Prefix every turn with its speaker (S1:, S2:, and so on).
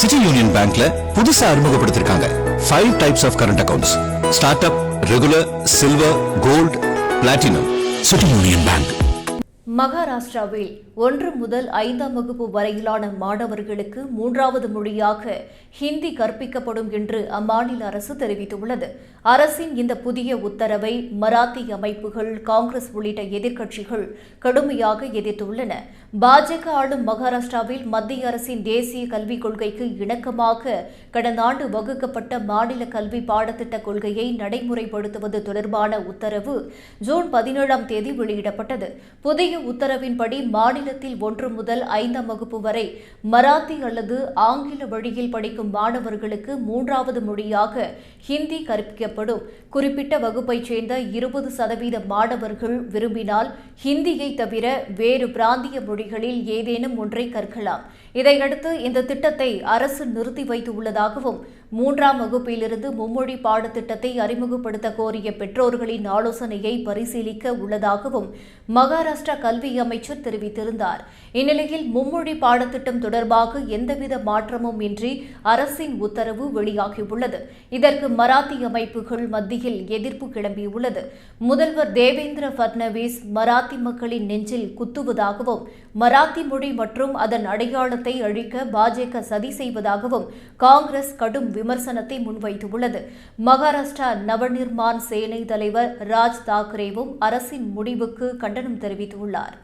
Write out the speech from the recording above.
S1: City union பேங்க்ல புதுசா அறிமுகப்படுத்திருக்காங்க. Five types of current accounts start up regular silver gold platinum City Union Bank
S2: மகாராஷ்டிராவில் ஒன்று முதல் ஐந்தாம் வகுப்பு வரையிலான மாணவர்களுக்கு மூன்றாவது மொழியாக ஹிந்தி கற்பிக்கப்படும் என்று அம்மாநில அரசு தெரிவித்துள்ளது. அரசின் இந்த புதிய உத்தரவை மராத்தி அமைப்புகள் காங்கிரஸ் உள்ளிட்ட எதிர்க்கட்சிகள் கடுமையாக எதிர்த்துள்ளன. பாஜக ஆளும் மகாராஷ்டிராவில் மத்திய அரசின் தேசிய கல்விக் கொள்கைக்கு இணக்கமாக கடந்த ஆண்டு வகுக்கப்பட்ட மாநில கல்வி பாடத்திட்ட கொள்கையை நடைமுறைப்படுத்துவது தொடர்பான உத்தரவு ஜூன் பதினேழாம் தேதி வெளியிடப்பட்டது. புதிய உத்தரவின்படி மாநிலத்தில் ஒன்று முதல் ஐந்தாம் வகுப்பு வரை மராத்தி அல்லது ஆங்கில வழியில் படிக்கும் மாணவர்களுக்கு மூன்றாவது மொழியாக ஹிந்தி கற்பிக்கப்படும். குறிப்பிட்ட வகுப்பைச் சேர்ந்த இருபது சதவீத மாணவர்கள் விரும்பினால் ஹிந்தியை தவிர வேறு பிராந்திய மொழிகளில் ஏதேனும் ஒன்றை கற்கலாம். இதையடுத்து இந்த திட்டத்தை அரசு நிறுத்தி வைத்துள்ளதாகவும் மூன்றாம் வகுப்பிலிருந்து மும்மொழி பாடத்திட்டத்தை அறிமுகப்படுத்த கோரிய பெற்றோர்களின் ஆலோசனையை பரிசீலிக்க உள்ளதாகவும் மகாராஷ்டிரா கல்வி அமைச்சர் தெரிவித்திருந்தார். இந்நிலையில் மும்மொழி பாடத்திட்டம் தொடர்பாக எந்தவித மாற்றமும் இன்றி அரசின் உத்தரவு வெளியாகியுள்ளது. இதற்கு மராத்தி அமைப்புகள் மத்தியில் எதிர்ப்பு கிளம்பியுள்ளது. முதல்வர் தேவேந்திர பட்னவிஸ் மராத்தி மக்களின் நெஞ்சில் குத்துவதாகவும் மராத்தி மொழி மற்றும் அதன் அடையாள அடையாளத்தை அழிக்க பாஜக சதி செய்வதாகவும் காங்கிரஸ் கடும் விமர்சனத்தை முன்வைத்துள்ளது. மகாராஷ்டிரா நவநிர்மான் சேனை தலைவர் ராஜ் தாக்கரேவும் அரசின் முடிவுக்கு கண்டனம் தெரிவித்துள்ளார்.